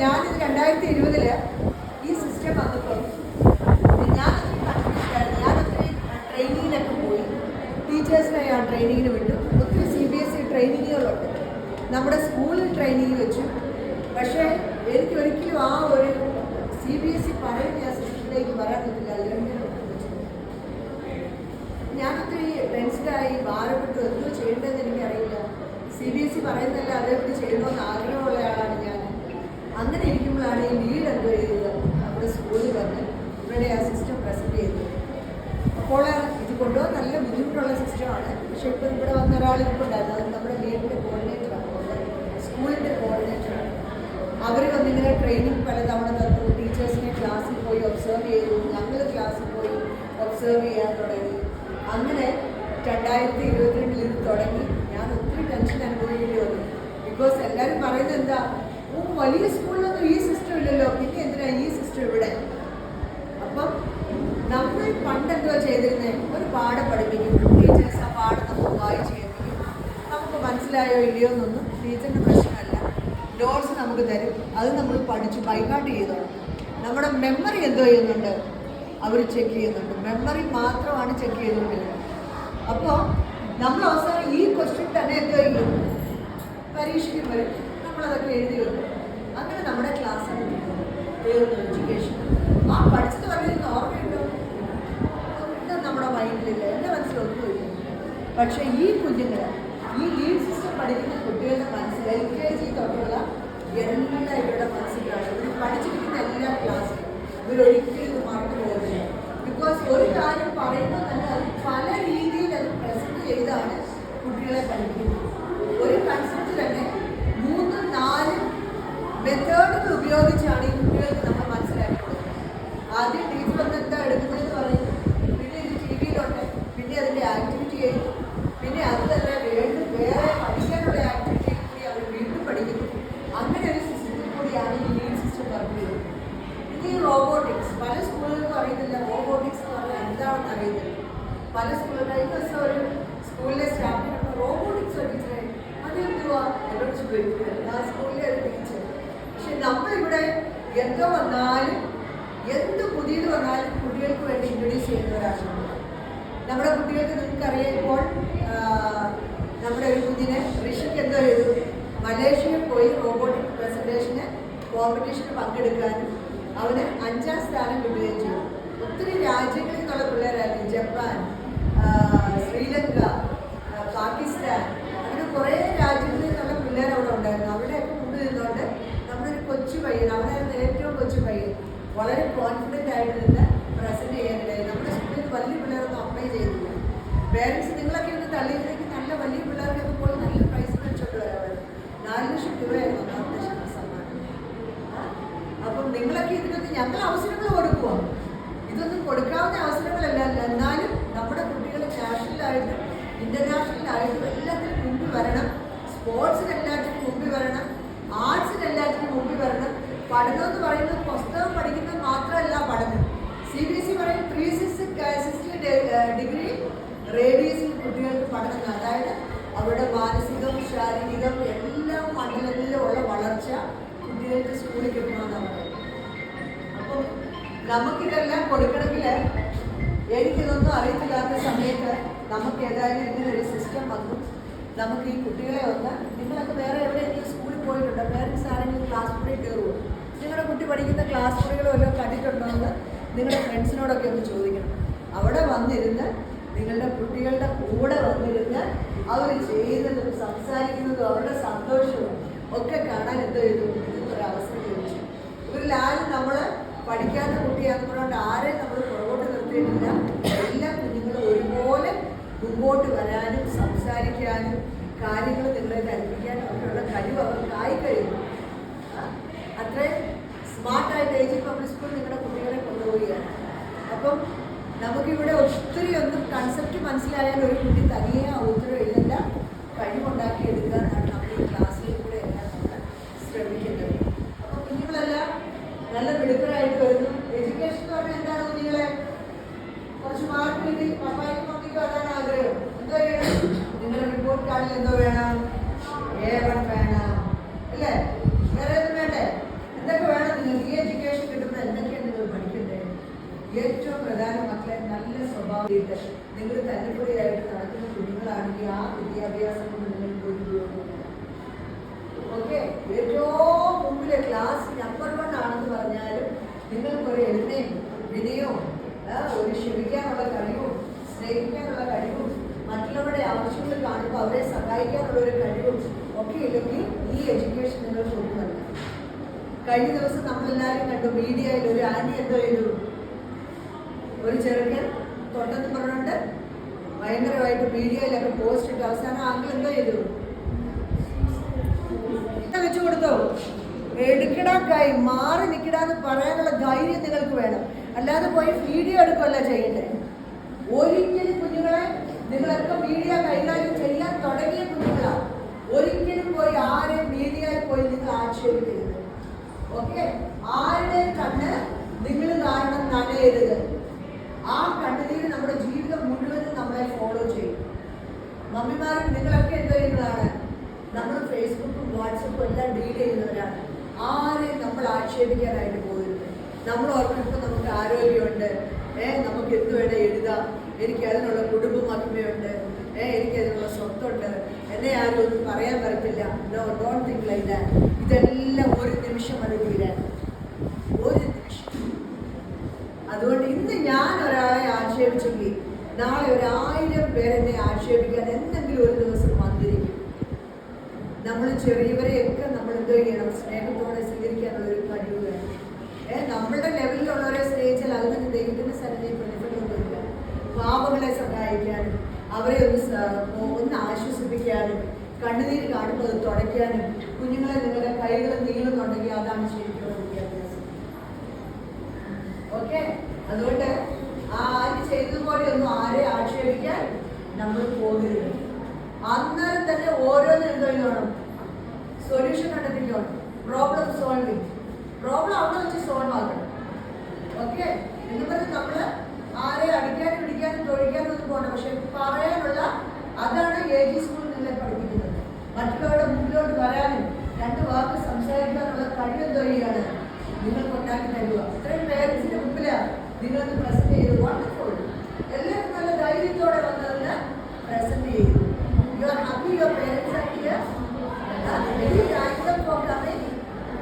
ഞാനിത് രണ്ടായിരത്തി ഇരുപതിൽ ഈ സിസ്റ്റം വന്നപ്പോൾ ഞാൻ ആയിരുന്നു. ഞാൻ ഒത്തിരി ട്രെയിനിങ്ങിനൊക്കെ പോയി. ടീച്ചേഴ്സിനെ ഞാൻ ട്രെയിനിങ്ങിന് വിട്ടു. ഒത്തിരി സി ബി എസ് ഇ ട്രെയിനിങ്ങുകളുണ്ട് നമ്മുടെ സ്കൂളിൽ ട്രെയിനിങ് വെച്ചു. പക്ഷേ എനിക്ക് ഒരിക്കലും ആ ഒരു സി ബി എസ് ഇ പറയുന്ന ആ സിസ്റ്റത്തിലേക്ക് വരാൻ പറ്റില്ല അല്ലെങ്കിൽ ഞാനൊത്തിരി ഞാൻ ടെൻഷനായി ഭാരപ്പെട്ടു എന്തോ ചെയ്യേണ്ടതെന്ന് എനിക്കറിയില്ല. സി ബി എസ് ഇ പറയുന്നതല്ല അതേപടി ചെയ്യണമെന്ന് ആഗ്രഹമുള്ള ആളാണ് ഞാൻ അങ്ങനെ ഇരിക്കുമ്പോഴാണ് ഈ ലീഡ് ചെയ്തത് നമ്മുടെ സ്കൂളിൽ വന്ന് ഇവിടെ ആ സിസ്റ്റം പ്രസന്റ് ചെയ്തു അപ്പോൾ ഇത് കൊണ്ടോ നല്ല ബുദ്ധിമുട്ടുള്ള സിസ്റ്റമാണ് പക്ഷേ ഇപ്പോൾ ഇവിടെ വന്ന ഒരാൾ ഇപ്പോൾ ഉണ്ടായിരുന്നു. അത് നമ്മുടെ ലീഡിന്റെ കോർഡിനേറ്ററാണ് സ്കൂളിന്റെ കോർഡിനേറ്ററാണ് അവർ വന്നിങ്ങനെ ട്രെയിനിങ് പലതവണ തന്നു. ടീച്ചേഴ്സിനെ ക്ലാസ്സിൽ പോയി ഒബ്സർവ് ചെയ്തു. ഞങ്ങൾ ക്ലാസ്സിൽ പോയി ഒബ്സർവ് ചെയ്യാൻ തുടങ്ങി. അങ്ങനെ രണ്ടായിരത്തി ഇരുപത്തിരണ്ടിൽ ഇത് തുടങ്ങി. ഞാൻ ഒത്തിരി ടെൻഷൻ അനുഭവിക്കേണ്ടി വന്നു. ബിക്കോസ് എല്ലാവരും പറയുന്നത് എന്താ? ഓ വലിയ സ്കൂളിലൊന്നും ഈ ഇല്ലല്ലോ. പിന്നെ എന്തിനാ ഈ സിസ്റ്റം ഇവിടെ? അപ്പം നമ്മൾ പണ്ട് എന്തുവാ ചെയ്തിരുന്നത് ഒരു പാഠം പഠിപ്പിക്കും. ടീച്ചേഴ്സ് ആ പാഠം നമുക്ക് വായിച്ച് നമുക്ക് മനസ്സിലായോ ഇല്ലയോ എന്നൊന്നും ടീച്ചറിന് പ്രശ്നമല്ല. നോട്ട്സ് നമുക്ക് തരും. അത് നമ്മൾ പഠിച്ച് ബൈഹാർട്ട് ചെയ്തോണം നമ്മുടെ മെമ്മറി എന്തോ ചെയ്യുന്നുണ്ട്? അവർ ചെക്ക് ചെയ്യുന്നുണ്ട്. മെമ്മറി മാത്രമാണ് ചെക്ക് ചെയ്തുകൊണ്ടിരുന്നത്. അപ്പോൾ നമ്മൾ അവസാനം ഈ ക്വസ്റ്റ്യൻ തന്നെ എന്തോ ചെയ്യും? പരീക്ഷയ്ക്ക് വരും. നമ്മളതൊക്കെ എഴുതി വെക്കും. അങ്ങനെ നമ്മുടെ ക്ലാസ് തീർന്നു എഡ്യൂക്കേഷൻ. ആ പഠിച്ചത് വല്ലതും ഓർമ്മയുണ്ടോ? ഒന്നും നമ്മുടെ മൈൻഡിലില്ല. എന്റെ മനസ്സിലൊന്നുമില്ല പക്ഷേ ഈ കുഞ്ഞുങ്ങൾ ഈ ലീഡ് സിസ്റ്റം പഠിക്കുന്ന കുട്ടികളുടെ മനസ്സിൽ എൽ കെ ജി തൊട്ടുള്ള എല്ലാ ഇവരുടെ മനസ്സിലാണ്. ഇവർ പഠിച്ചിരിക്കുന്ന എല്ലാ ക്ലാസ്സിലും ഇവരൊരിക്കലും ഇത് മറന്നു പോകുന്നില്ല. ബിക്കോസ് ഒരു കാര്യം പറയുമ്പോൾ തന്നെ അത് പല രീതിയിൽ അത് പ്രസന്റ് ചെയ്താണ് കുട്ടികളെ പഠിക്കുന്നത് ഒരു കൺസെപ്റ്റ് തന്നെ മൂന്നും നാലും മെത്തേഡുകൾ ഉപയോഗിച്ചാണ് ഈ കുട്ടികൾക്ക് നമ്മൾ മനസ്സിലാക്കി കൊടുക്കുന്നത് ആദ്യം ടീച്ചർ ഒന്ന് എന്താ എടുക്കുന്നതെന്ന് പറയും പിന്നെ ഇത് ടി വിയിലുണ്ട് പിന്നെ അതിന്റെ ആക്ടിവിറ്റി ചെയ്യും പിന്നെ അത് തന്നെ വീണ്ടും വേറെ പഠിക്കാനുള്ള ആക്ടിവിറ്റി കൂടി അവർ വീണ്ടും പഠിക്കുന്നു അങ്ങനെ ഒരു സിസ്റ്റത്തിൽ കൂടിയാണ് ഈ ലീഡ് സിസ്റ്റം വർക്ക് ചെയ്യുന്നത് പിന്നെ ഈ റോബോട്ടിക്സ് പല സ്കൂളുകളിലും അറിയുന്നില്ല റോബോട്ടിക്സ് എന്ന് പറഞ്ഞാൽ എന്താണെന്ന് അറിയുന്നില്ല പല സ്കൂളുകളിൽ കഴിഞ്ഞ ദിവസം ഒരു സ്കൂളിലെ സ്റ്റാഫിനൊക്കെ റോബോട്ടിക്സ് ടീച്ചറെ അതെന്തുവാ എന്നോട് ചോദിക്കുന്നത് ആ സ്കൂളിലെ ഒരു ടീച്ചർ പക്ഷെ നമ്മളിവിടെ എന്ത് വന്നാലും എന്ത് പുതിയത് വന്നാലും കുട്ടികൾക്ക് വേണ്ടി ഇൻട്രൊഡ്യൂസ് ചെയ്യുന്ന ചെയ്യുന്നവരാണ് നമ്മുടെ കുട്ടികൾക്ക് നിങ്ങൾക്കറിയാം ഇപ്പോൾ നമ്മുടെ ഒരു കുഞ്ഞിനെ ഋഷിക്ക് എന്തോ ചെയ്തു മലേഷ്യയിൽ പോയി റോബോട്ടിക് പ്രസന്റേഷന് കോമ്പറ്റീഷന് പങ്കെടുക്കാനും അവന് അഞ്ചാം സ്ഥാനം കിട്ടുകയും ചെയ്തു. ഒത്തിരി രാജ്യങ്ങളിൽ ഒരു കൊച്ചു നമുക്കിതെല്ലാം കൊടുക്കണമെങ്കിൽ എനിക്കിതൊന്നും അറിയത്തില്ലാത്ത സമയത്ത് നമുക്ക് ഏതായാലും ഒരു സിസ്റ്റം വന്നു. നമുക്ക് ഈ കുട്ടികളെ ഒന്ന് നിങ്ങളൊക്കെ വേറെ എവിടെയെങ്കിലും സ്കൂളിൽ പോയിട്ടുണ്ടോ? പേരൻസ് ആരെങ്കിലും ക്ലാസ് മുറി കയറുമോ നിങ്ങളുടെ കുട്ടി പഠിക്കുന്ന ക്ലാസ് മുറികളോ എല്ലാം കണ്ടിട്ടുണ്ടോ എന്ന് നിങ്ങളുടെ ഫ്രണ്ട്സിനോടൊക്കെ ഒന്ന് ചോദിക്കണം. അവിടെ വന്നിരുന്ന് നിങ്ങളുടെ കുട്ടികളുടെ കൂടെ വന്നിരുന്ന് അവർ ചെയ്യുന്നതും സംസാരിക്കുന്നതും അവരുടെ സന്തോഷവും ഒക്കെ കാണാൻ എന്തോ ഒരു അവസരം ലഭിച്ചു ഇവരിൽ ആരും നമ്മൾ പഠിക്കാത്ത കുട്ടിയാകുന്നതുകൊണ്ട് ആരെയും നമ്മൾ പുറകോട്ട് നിർത്തിയിട്ടില്ല. എല്ലാ കുഞ്ഞുങ്ങളും ഒരുപോലെ മുമ്പോട്ട് വരാനും സംസാരിക്കാനും കാര്യങ്ങൾ നിങ്ങളെ ധരിപ്പിക്കാനും ഒക്കെയുള്ള കഴിവ് അവർക്കായി കഴിയും. അത്രയും സ്മാർട്ടായിട്ട് ഏജ് പബ്ലിക് സ്കൂൾ നിങ്ങളുടെ കുട്ടികളെ കൊണ്ടുപോവുകയാണ്. അപ്പം നമുക്കിവിടെ ഒത്തിരി ഒന്നും കൺസെപ്റ്റ് മനസ്സിലായാൽ ഒരു കുട്ടി തനിയെ ആ ഉത്തരം എഴുതേണ്ട കഴിവുണ്ടാക്കി എടുക്കാനാണ് നമ്മൾ ഈ ക്ലാസ്സിൽ കൂടെ എല്ലാം നമ്മൾ ശ്രമിക്കുന്നത് അപ്പം കുഞ്ഞുങ്ങളെല്ലാം നല്ല മിടുക്കരായിട്ട് വരുന്നു എഡ്യൂക്കേഷൻ എന്ന് പറഞ്ഞാൽ എന്താണ് കുഞ്ഞുങ്ങളെ കുറച്ച് മാർക്ക് കിട്ടി പപ്പായ്ക്കും മമ്മിക്കും അതാണ് ആഗ്രഹം എന്തോ ചെയ്യണം നിങ്ങളുടെ റിപ്പോർട്ട് കാർഡിൽ എന്തോ വേണം എ വൺ വേണം അല്ലേ വേറെ ഒന്നും വേണ്ടേ എന്തൊക്കെ വേണം നിങ്ങൾക്ക് ഈ എഡ്യൂക്കേഷൻ കിട്ടുമ്പോൾ എന്തൊക്കെയാണ് നിങ്ങൾ പഠിക്കേണ്ടത് ഏറ്റവും പ്രധാന മക്കളെ നല്ല സ്വഭാവമായിട്ട് നിങ്ങൾ തല്ലിപ്പൊളിയായിട്ട് നടക്കുന്ന കുഞ്ഞുങ്ങളാണെങ്കിൽ ആ വിദ്യാഭ്യാസം കൊണ്ട് നിങ്ങൾ കൊണ്ടുപോകും ഓക്കെ ഏറ്റവും മുമ്പിലെ ക്ലാസ് നമ്പർ വൺ ആണെന്ന് പറഞ്ഞാലും നിങ്ങൾക്ക് ഒരു എളിമയും വിനയവും ആ, ഒരു ക്ഷമിക്കാനുള്ള കഴിവും സ്നേഹിക്കാനുള്ള കഴിവും മറ്റുള്ളവരുടെ ആവശ്യങ്ങൾ കാണുമ്പോൾ അവരെ സഹായിക്കാനുള്ള ഒരു കഴിവും ഒക്കെ ഇല്ലെങ്കിൽ ഈ എഡ്യൂക്കേഷൻ നിങ്ങൾ കൊടുക്കുന്നില്ല കഴിഞ്ഞ ദിവസം നമ്മളെല്ലാവരും കണ്ടു മീഡിയയിൽ ഒരു ആന്റി എന്തോ ചെയ്തു. ഒരു ചെറുക്കൻ തൊട്ടെന്ന് പറഞ്ഞുകൊണ്ട് ഭയങ്കരമായിട്ട് മീഡിയയിലൊക്കെ പോസ്റ്റ് ഇട്ട് അവസാനം ആങ്കിൾ എന്തോ ചെയ്തു. വെച്ചു കൊടുത്തോ? എടുക്കടാക്കായി മാറി നിൽക്കടാന്ന് പറയാനുള്ള ധൈര്യം നിങ്ങൾക്ക് വേണം. അല്ലാതെ പോയി വീഡിയോ എടുക്കുകയല്ല ചെയ്യണ്ടേ? ഒരിക്കലും കുഞ്ഞുങ്ങളെ നിങ്ങളൊക്കെ മീഡിയ കൈകാര്യം ചെയ്യാൻ തുടങ്ങിയ കുഞ്ഞുങ്ങളാ. ഒരിക്കലും പോയി ആരെയും മീഡിയയിൽ പോയി നിങ്ങൾ ആക്ഷേപിക്കരുത്. ഓക്കെ ആരുടെ കണ്ണ് നിങ്ങൾ കാരണം നനയരുത്. ആ കണ്ണിനെ നമ്മുടെ ജീവിതം മുഴുവനും നമ്മളെ ഫോളോ ചെയ്യും. മമ്മിമാരും നിങ്ങളൊക്കെ എന്ത് ചെയ്യുന്നതാണ്? നമ്മൾ ഫേസ്ബുക്കും വാട്സപ്പും എല്ലാം ഡീൽ ചെയ്യുന്നവരാണ്. ആരെയും നമ്മൾ ആക്ഷേപിക്കാനായിട്ട് നമ്മൾ ഓർക്കുമ്പോൾ നമുക്ക് ആരോഗ്യമുണ്ട്. ഏ നമുക്ക് എന്ത് വേണേൽ എഴുതാം. എനിക്ക് അതിനുള്ള കുടുംബ മഹിമയുണ്ട്. ഏ എനിക്ക് അതിനുള്ള സ്വത്തുണ്ട്. എന്നെ ആരും ഒന്നും പറയാൻ പറ്റത്തില്ല. No don't think like that ഇതെല്ലാം ഒരു നിമിഷം അത് തീരാൻ. ഒരു നിമിഷം. അതുകൊണ്ട് ഇന്ന് ഞാൻ ഒരാളെ ആക്ഷേപിച്ചെങ്കിൽ നാളെ ഒരായിരം പേരെന്നെ ആക്ഷേപിക്കാൻ എന്തെങ്കിലും ഒരു ദിവസം വന്നിരിക്കും. നമ്മൾ ചെറിയവരെയൊക്കെ നമ്മൾ എന്ത് ചെയ്യണം? സ്നേഹത്തോടെ പാപങ്ങളെ സഹായിക്കാനും അവരെ ഒന്ന് ഒന്ന് ആശ്വസിപ്പിക്കാനും കണ്ണുനീര് കാണുമ്പോൾ അത് തുടയ്ക്കാനും കുഞ്ഞുങ്ങളെ നിങ്ങളുടെ കൈകൾ നീളുന്നുണ്ടെങ്കിൽ അതാണ് ശരിക്കുള്ള വിദ്യാഭ്യാസം. ഓക്കെ? അതുകൊണ്ട് ആ ആര് ചെയ്തതുപോലെ ഒന്നും ആരെ ആക്ഷേപിക്കാൻ നമ്മൾ പോകരുത്. അന്നേരം തന്നെ ഓരോന്നും എന്തോണം സൊല്യൂഷൻ കണ്ടെത്തിക്കണം പ്രോബ്ലം സോൾവിങ് പ്രോബ്ലം അവിടെ വെച്ച് സോൾവ് ആക്കണം. ഓക്കെ? എന്ന് പറഞ്ഞ് നമ്മൾ ആരെ അടിക്കാനും പിടിക്കാനും തൊഴിക്കാനും ഒന്നും പോകണം പക്ഷെ പറയാനുള്ള അതാണ് എ ജി സ്കൂളിൽ നിന്നെ പഠിപ്പിക്കുന്നത്. മറ്റുള്ളവരുടെ മുന്നിലോട്ട് വരാനും രണ്ട് വാക്ക് സംസാരിക്കാനുള്ള കഴിവും തൊഴിലാണ് നിങ്ങൾക്ക് ഉണ്ടാക്കി തരിക. ഇത്രയും പേരൻസിന്റെ മുമ്പിലാണ് നിങ്ങളൊന്ന് പ്രസന്റ് ചെയ്തു വണ്ടർഫുൾ എല്ലാവരും നല്ല ധൈര്യത്തോടെ വന്നതിന് പ്രസന്റ് ചെയ്തു you are happy your parents are here very thanks for coming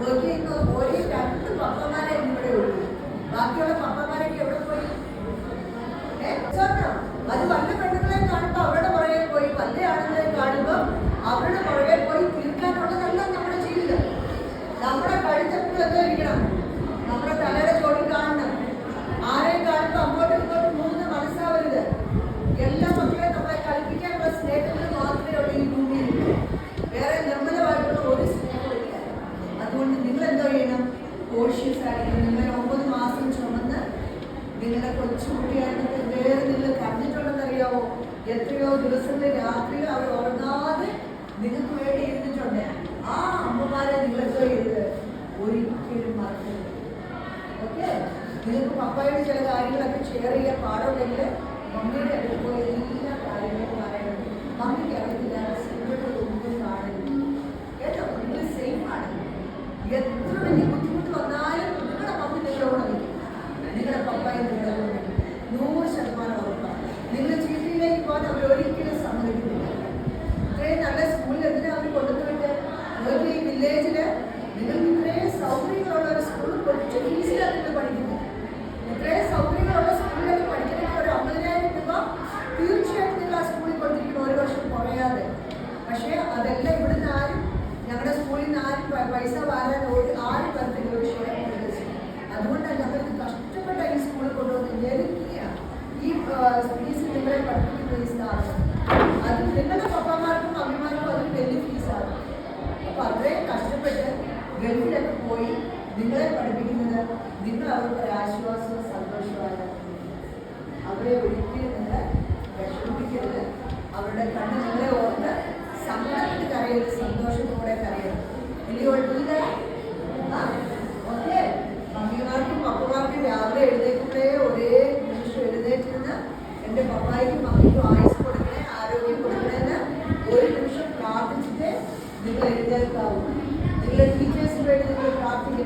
work ചെയ്യുന്ന ഒരേ രണ്ട് പപ്പമാരെ ഇവിടെ ഉള്ളൂ ബാക്കിയുള്ള പപ്പമാരൊക്കെ എവിടെ. അത് വല്ല പെണ്ണുങ്ങളെ കാണുമ്പോ അവരുടെ പുറകെ പോയി വല്ല ആണുങ്ങളെ കാണുമ്പോ അവരുടെ പുറകെ പോയി തീർക്കാനുള്ളതല്ല നമ്മുടെ ജീവിതം. നമ്മുടെ കഴുത്തെപ്പോഴും എന്തോ ഇരിക്കണം നമ്മുടെ തലയുടെ ചോടി കാണണം ആരെയും കാണുമ്പോ അങ്ങോട്ടും ഇങ്ങോട്ടും മൂന്ന് മനസ്സാവരുത് എല്ലാ മക്കളെയും നമ്മളെ കളിപ്പിക്കാനുള്ള സ്നേഹങ്ങൾ മാത്രമേ ഉള്ളൂ ഈ ഭൂമിയിൽ വേറെ നിർമ്മലമായിട്ടുള്ള ഒരു സ്നേഹമില്ല അതുകൊണ്ട് നിങ്ങൾ എന്തോ ചെയ്യണം കോഷ്യസ് ആയിരിക്കണം നിങ്ങൾ ഒമ്പത് മാസം ചുമന്ന് നിങ്ങളുടെ കൊച്ചുകുട്ടിയായിരുന്നത് വേറെ നിങ്ങൾ കണ്ടിട്ടുണ്ടെന്ന് അറിയാവോ എത്രയോ ദിവസങ്ങളിൽ രാത്രിയിൽ അവർ ഉറങ്ങാതെ നിങ്ങൾക്ക് വേണ്ടി ഇരുന്നിട്ടുണ്ട് ആ അമ്മമാരെ നിങ്ങൾ എന്തോ ചെയ്തത് ഒരിക്കലും മറക്കരുത് ഓക്കെ നിങ്ങൾക്ക് പപ്പായോട് ചില കാര്യങ്ങളൊക്കെ ഷെയർ ചെയ്യാൻ പാടുണ്ടെങ്കിൽ മമ്മിയുടെ അടുത്ത് പോയി എല്ലാ കാര്യങ്ങളും പറയുന്നത് മമ്മിക്ക് അറിയത്തില്ല പൈസ വാങ്ങാൻ ഒരു ആറ് പേർക്ക് എന്നോട് ഷെയർ കൊടുത്തു അതുകൊണ്ടല്ല അവർക്ക് കഷ്ടപ്പെട്ട ഈ സ്കൂളിൽ കൊണ്ടുവന്ന് എനിക്ക് ഈ ഫീസ് നിങ്ങളെ പഠിപ്പിക്കുന്ന ഈ സ്ഥാപനം അത് നിങ്ങളുടെ പപ്പമാർക്കും അമ്മമാർക്കും അതൊരു വലിയ ഫീസാണ് അപ്പോൾ അത്രയും കഷ്ടപ്പെട്ട് ഗൾഫിലൊക്കെ പോയി നിങ്ങളെ പഠിപ്പിക്കുന്നത് നിങ്ങൾ അവർക്ക് ഒരു ആശ്വാസവും സന്തോഷവുമാണ് അവരെ ഒരിക്കലും നിങ്ങൾ വിഷമിപ്പിക്കരുത്. അവരുടെ കണ്ണ് നിങ്ങളെ ഓർത്ത് സങ്കടത്തിൽ കരയരുത് സന്തോഷത്തോടെ കരയരുത്. മമ്മിമാർക്കും പപ്പമാർക്കും രാവിലെ എഴുന്നേൽക്കുമ്പോഴേ ഒരേ നിമിഷം എഴുന്നേറ്റിരുന്ന് എന്റെ പപ്പായ്ക്കും മമ്മിക്കും ആയുസ് കൊടുക്കണേ ആരോഗ്യം കൊടുക്കണേന്ന് ഒരു നിമിഷം പ്രാർത്ഥിച്ചിട്ട് നിങ്ങൾ എഴുന്നേൽക്കാവും. നിങ്ങളുടെ ടീച്ചേഴ്സിന് വേണ്ടി നിങ്ങൾ പ്രാർത്ഥിക്കുക